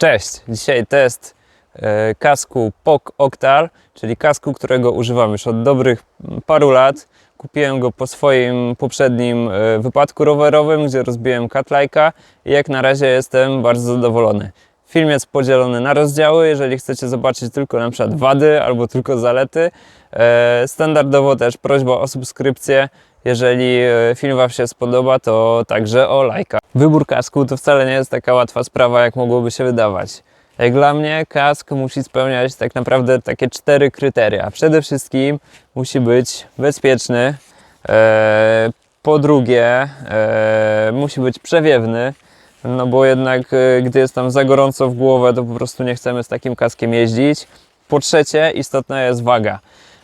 Cześć! Dzisiaj test e, kasku POK Octar, czyli kasku, którego używam już od dobrych paru lat. Kupiłem go po swoim poprzednim e, wypadku rowerowym, gdzie rozbiłem katlajka i jak na razie jestem bardzo zadowolony. Film jest podzielony na rozdziały, jeżeli chcecie zobaczyć tylko na przykład wady albo tylko zalety. E, Standardowo też prośba o subskrypcję. Jeżeli e, film Wam się spodoba, to także o lajka. Wybór kasku to wcale nie jest taka łatwa sprawa, jak mogłoby się wydawać. Jak dla mnie kask musi spełniać tak naprawdę takie cztery kryteria. Przede wszystkim musi być bezpieczny, e, po drugie e, musi być przewiewny, no bo jednak gdy jest tam za gorąco w głowę, to po prostu nie chcemy z takim kaskiem jeździć. Po trzecie istotna jest waga.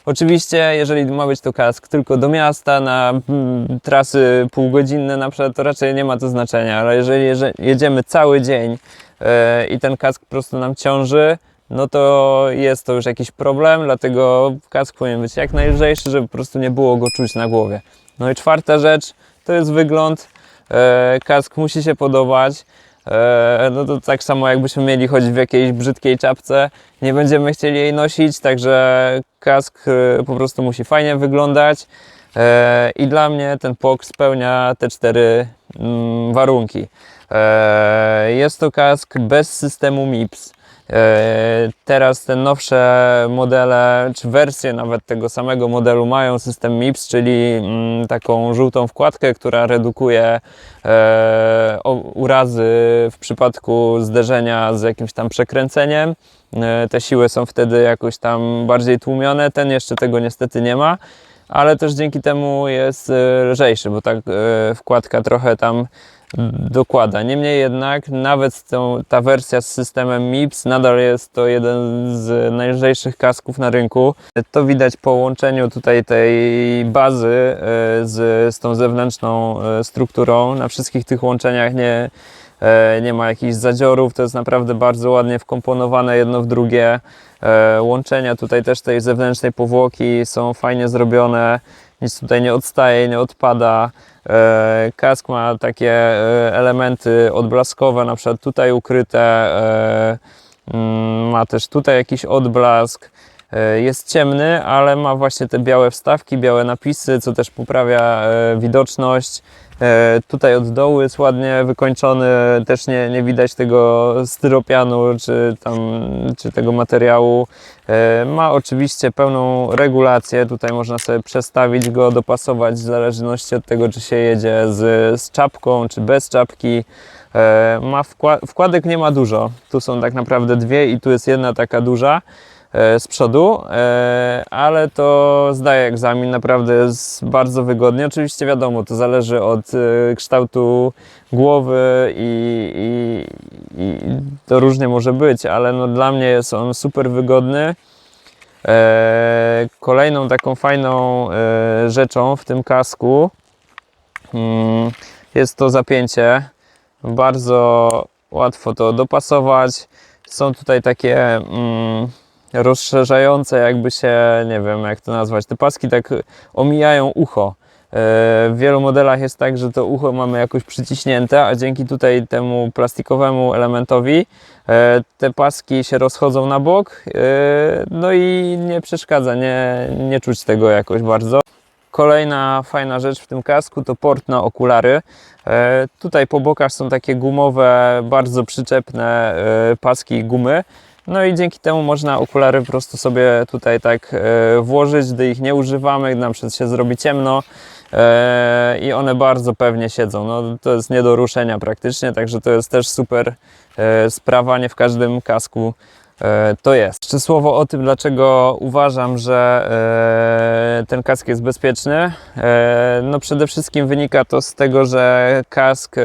Oczywiście, jeżeli ma być to kask tylko do miasta, na mm, trasy półgodzinne na przykład, to raczej nie ma to znaczenia, ale jeżeli jeże- jedziemy cały dzień e, i ten kask po prostu nam ciąży, no to jest to już jakiś problem, dlatego kask powinien być jak najlżejszy, żeby po prostu nie było go czuć na głowie. No i czwarta rzecz to jest wygląd. E, kask musi się podobać. E, no to tak samo jakbyśmy mieli chodzić w jakiejś brzydkiej czapce, nie będziemy chcieli jej nosić, także kask e, po prostu musi fajnie wyglądać. E, I dla mnie ten POK spełnia te cztery mm, warunki. Jest to kask bez systemu MIPS. E, Teraz te nowsze modele, czy wersje nawet tego samego modelu mają system MIPS, czyli mm, taką żółtą wkładkę, która redukuje e, urazy w przypadku zderzenia z jakimś tam przekręceniem. E, Te siły są wtedy jakoś tam bardziej tłumione. Ten jeszcze tego niestety nie ma, ale też dzięki temu jest lżejszy, bo tak wkładka trochę tam dokłada. Niemniej jednak nawet tą, ta wersja z systemem MIPS nadal jest to jeden z najlżejszych kasków na rynku. To widać po łączeniu tutaj tej bazy e, z, z tą zewnętrzną e, strukturą. Na wszystkich tych łączeniach nie, e, nie ma jakichś zadziorów. To jest naprawdę bardzo ładnie wkomponowane jedno w drugie. Łączenia tutaj też tej zewnętrznej powłoki są fajnie zrobione. Nic tutaj nie odstaje, nie odpada. E, Kask ma takie e, elementy odblaskowe, na przykład tutaj ukryte. e, mm, Ma też tutaj jakiś odblask. E, Jest ciemny, ale ma właśnie te białe wstawki, białe napisy, co też poprawia e, widoczność. E, Tutaj od dołu jest ładnie wykończony, też nie, nie widać tego styropianu czy, tam, czy tego materiału. Ma oczywiście pełną regulację, tutaj można sobie przestawić go, dopasować w zależności od tego, czy się jedzie z, z czapką, czy bez czapki. Ma wkła- wkładek nie ma dużo, tu są tak naprawdę dwie i tu jest jedna taka duża z przodu, e, ale to zdaje egzamin, naprawdę jest bardzo wygodnie. Oczywiście wiadomo, to zależy od e, kształtu głowy i, i, i to różnie może być, ale no dla mnie jest on super wygodny. E, Kolejną taką fajną e, rzeczą w tym kasku mm, jest to zapięcie. Bardzo łatwo to dopasować. Są tutaj takie mm, rozszerzające, jakby się, nie wiem jak to nazwać, te paski tak omijają ucho. E, W wielu modelach jest tak, że to ucho mamy jakoś przyciśnięte, a dzięki tutaj temu plastikowemu elementowi e, te paski się rozchodzą na bok, e, no i nie przeszkadza, nie, nie czuć tego jakoś bardzo. Kolejna fajna rzecz w tym kasku to port na okulary. Tutaj po bokach są takie gumowe, bardzo przyczepne paski gumy. No i dzięki temu można okulary po prostu sobie tutaj tak e, włożyć, gdy ich nie używamy, gdy nam się zrobi ciemno e, i one bardzo pewnie siedzą. No, to jest nie do ruszenia praktycznie, także to jest też super e, sprawa, nie w każdym kasku to jest. Jeszcze słowo o tym, dlaczego uważam, że ten kask jest bezpieczny. No przede wszystkim wynika to z tego, że kask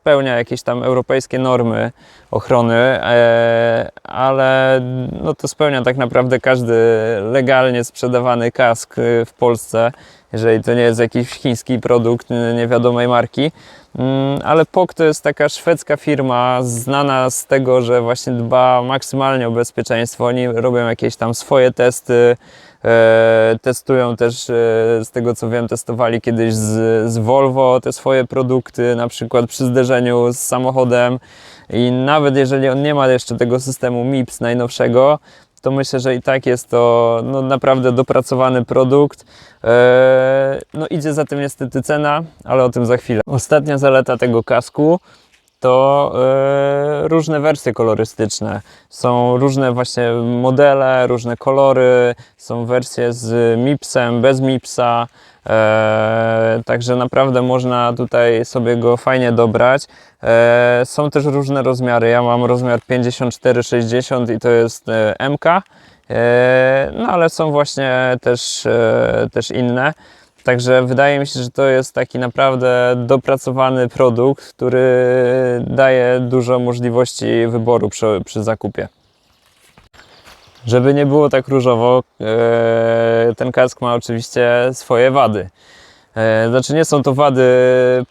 spełnia jakieś tam europejskie normy ochrony, e, ale no to spełnia tak naprawdę każdy legalnie sprzedawany kask e, w Polsce, jeżeli to nie jest jakiś chiński produkt niewiadomej marki. Mm, Ale POK to jest taka szwedzka firma znana z tego, że właśnie dba maksymalnie o bezpieczeństwo. Oni robią jakieś tam swoje testy, testują też, e, z tego co wiem, testowali kiedyś z, z Volvo te swoje produkty, na przykład przy zderzeniu z samochodem. I nawet jeżeli on nie ma jeszcze tego systemu MIPS najnowszego, to myślę, że i tak jest to no, naprawdę dopracowany produkt. Eee, no idzie za tym niestety cena, ale o tym za chwilę. Ostatnia zaleta tego kasku to e, różne wersje kolorystyczne. Są różne właśnie modele, różne kolory, są wersje z MIPSem, bez MIPSa. E, także naprawdę można tutaj sobie go fajnie dobrać. E, są też różne rozmiary. Ja mam rozmiar 54-60 i to jest e, MK. No ale są właśnie też, e, też inne. Także wydaje mi się, że to jest taki naprawdę dopracowany produkt, który daje dużo możliwości wyboru przy, przy zakupie. Żeby nie było tak różowo, e, ten kask ma oczywiście swoje wady. E, Znaczy nie są to wady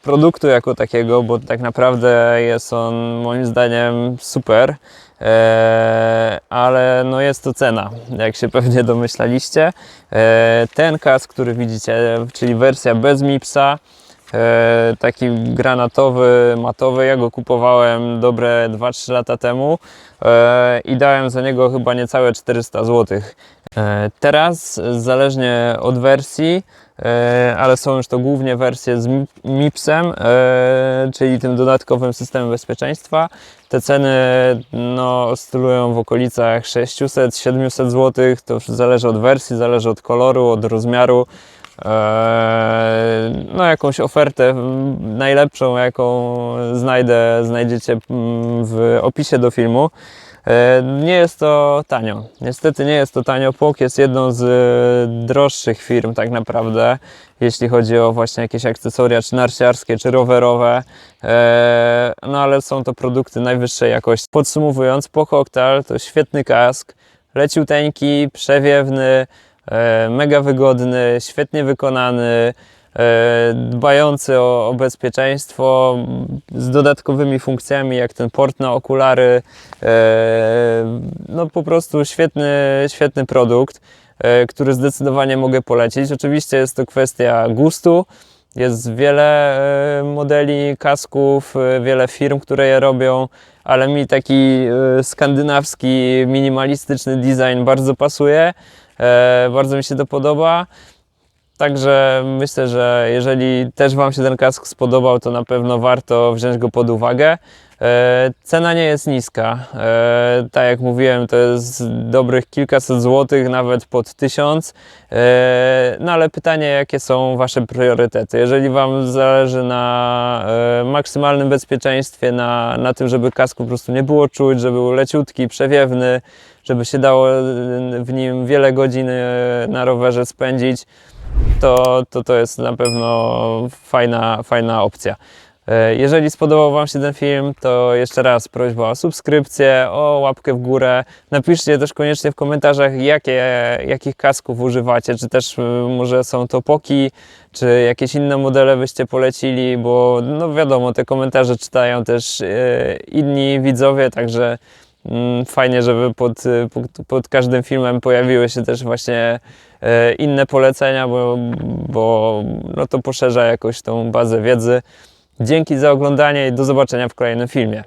produktu jako takiego, bo tak naprawdę jest on moim zdaniem super, e, ale no jest to cena, jak się pewnie domyślaliście. E, Ten kask, który widzicie, czyli wersja bez MIPSa, taki granatowy, matowy, ja go kupowałem dobre 2-3 lata temu e, i dałem za niego chyba niecałe 400 zł. E, Teraz, zależnie od wersji, e, ale są już to głównie wersje z Mi- MIPS-em, e, czyli tym dodatkowym systemem bezpieczeństwa. Te ceny no, oscylują w okolicach 600-700 zł. To zależy od wersji, zależy od koloru, od rozmiaru. E, No, jakąś ofertę najlepszą, jaką znajdę, znajdziecie w opisie do filmu. E, Nie jest to tanio. Niestety nie jest to tanio. POK jest jedną z e, droższych firm tak naprawdę, jeśli chodzi o właśnie jakieś akcesoria, czy narciarskie, czy rowerowe. E, No ale są to produkty najwyższej jakości. Podsumowując, POK Octal to świetny kask, leciuteńki, przewiewny, mega wygodny, świetnie wykonany, e, dbający o, o bezpieczeństwo, z dodatkowymi funkcjami jak ten port na okulary. E, No po prostu świetny, świetny produkt, e, który zdecydowanie mogę polecić. Oczywiście jest to kwestia gustu. Jest wiele e, modeli kasków, e, wiele firm, które je robią, ale mi taki e, skandynawski, minimalistyczny design bardzo pasuje. E, Bardzo mi się to podoba. Także myślę, że jeżeli też Wam się ten kask spodobał, to na pewno warto wziąć go pod uwagę. E, Cena nie jest niska. E, Tak jak mówiłem, to jest dobrych kilkaset złotych, nawet pod tysiąc. E, No ale pytanie, jakie są Wasze priorytety? Jeżeli Wam zależy na maksymalnym bezpieczeństwie, na, na tym, żeby kask po prostu nie było czuć, żeby był leciutki, przewiewny, żeby się dało w nim wiele godzin na rowerze spędzić, to, to to jest na pewno fajna, fajna opcja. E, Jeżeli spodobał Wam się ten film, to jeszcze raz prośba o subskrypcję, o łapkę w górę. Napiszcie też koniecznie w komentarzach, jakie, jakich kasków używacie, czy też y, może są to poki, czy jakieś inne modele byście polecili, bo no wiadomo, te komentarze czytają też e, inni widzowie, także mm, fajnie, żeby pod, y, pod, pod każdym filmem pojawiły się też właśnie inne polecenia, bo, bo no to poszerza jakoś tą bazę wiedzy. Dzięki za oglądanie i do zobaczenia w kolejnym filmie.